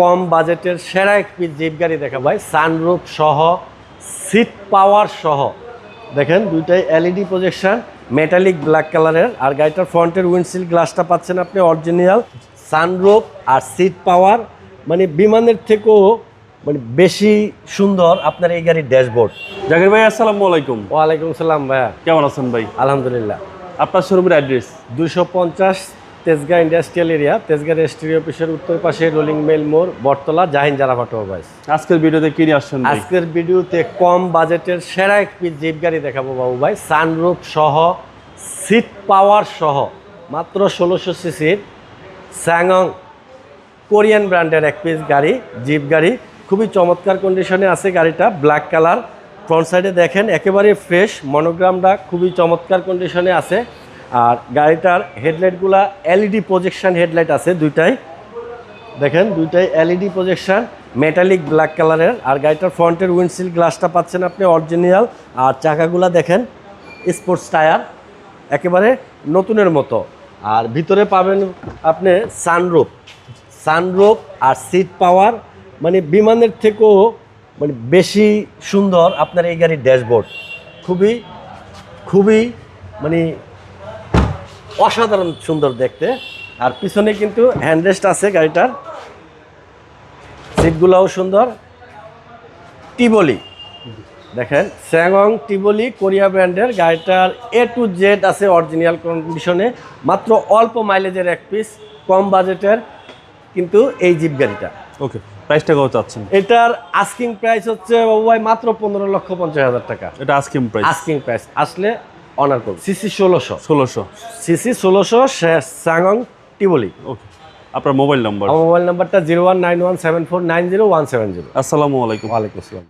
কম বাজেটের সেরা একটি জিপ গাড়ি দেখা ভাই সানরুফ সহ সিট পাওয়ার সহ। দেখেন দুইটাই এলইডি প্রজেকশন মেটালিক ব্ল্যাক কালারের আর গাড়িটার ফ্রন্টের উইন্ডশিল্ড গ্লাসটা পাচ্ছেন আপনি অরিজিনাল সানরুফ আর সিট পাওয়ার মানে বিমানের থেকেও মানে বেশি সুন্দর আপনার এই গাড়ির ড্যাশবোর্ড। জাকির ভাই আসসালামু আলাইকুম। ওয়ালাইকুম সালাম ভাইয়া। কেমন আছেন ভাই? আলহামদুলিল্লাহ। আপনার শোরুমের অ্যাড্রেস দুশো পঞ্চাশ তেজগাঁ ইন্ডাস্ট্রিয়াল এরিয়া তেজগাঁ রেস্ট্রি অফিসের উত্তর পাশে রোলিং মেল মোড় বটতলা জাহিন জারা অটোমোবাইলস আজকের ভিডিওতে কি নিয়ে আসছেন আজকের ভিডিওতে কম বাজেটের সেরা এক পিস জিপ গাড়ি দেখাবো বাবু ভাই সানরুফ সহ সিট পাওয়ার সহ মাত্র ষোলোশো সিসির স্যাংং কোরিয়ান ব্র্যান্ডের এক পিস গাড়ি জিপ গাড়ি। খুবই চমৎকার কন্ডিশনে আছে গাড়িটা ব্ল্যাক কালার ফ্রন্ট সাইডে দেখেন একেবারে ফ্রেশ মনোগ্রামটা খুবই চমৎকার কন্ডিশনে আছে। আর গাড়িটার হেডলাইটগুলা এলইডি প্রজেকশন হেডলাইট আছে দুইটাই। দেখেন, দুইটাই এলইডি প্রজেকশান মেটালিক ব্ল্যাক কালারের আর গাড়িটার ফ্রন্টের উইন্ডশিল্ড গ্লাসটা পাচ্ছেন আপনি অরিজিনাল আর চাকাগুলা দেখেন স্পোর্টস টায়ার একেবারে নতুনের মতো। আর ভিতরে পাবেন আপনি সানরুফ সানরুফ আর সিট পাওয়ার মানে বিমানের থেকেও মানে বেশি সুন্দর আপনার এই গাড়ির ড্যাশবোর্ড। খুবই খুবই মানে অসাধারণ সুন্দর দেখতে। আর পিছনে কিন্তু হ্যান্ডরেস্ট আছে গাড়িটার। সিটগুলোও সুন্দর। টিবলি দেখেন স্যাংং টিবলি কোরিয়া ব্র্যান্ডের গাড়িটার এ টু জেড আছে অরিজিনাল কন্ডিশনে মাত্র অল্প মাইলেজের এক পিস কম বাজেটের কিন্তু এই জিপ গাড়িটা। ওকে প্রাইসটা কত চাচ্ছেন? এটার আস্কিং প্রাইস হচ্ছে বাবু ভাই মাত্র পনেরো লক্ষ পঞ্চাশ হাজার টাকা। এটা আস্কিং প্রাইস আস্কিং প্রাইস আসলে অনার করব। সিসি ষোলোশো। ষোলোশো। সিসি ষোলোশো স্যাংং টিবলি। ওকে। আপনার মোবাইল নাম্বার? মোবাইল নাম্বারটা zero one nine one seven four nine zero one seven zero. আসসালামু আলাইকুম। ওয়ালাইকুম আসসালাম।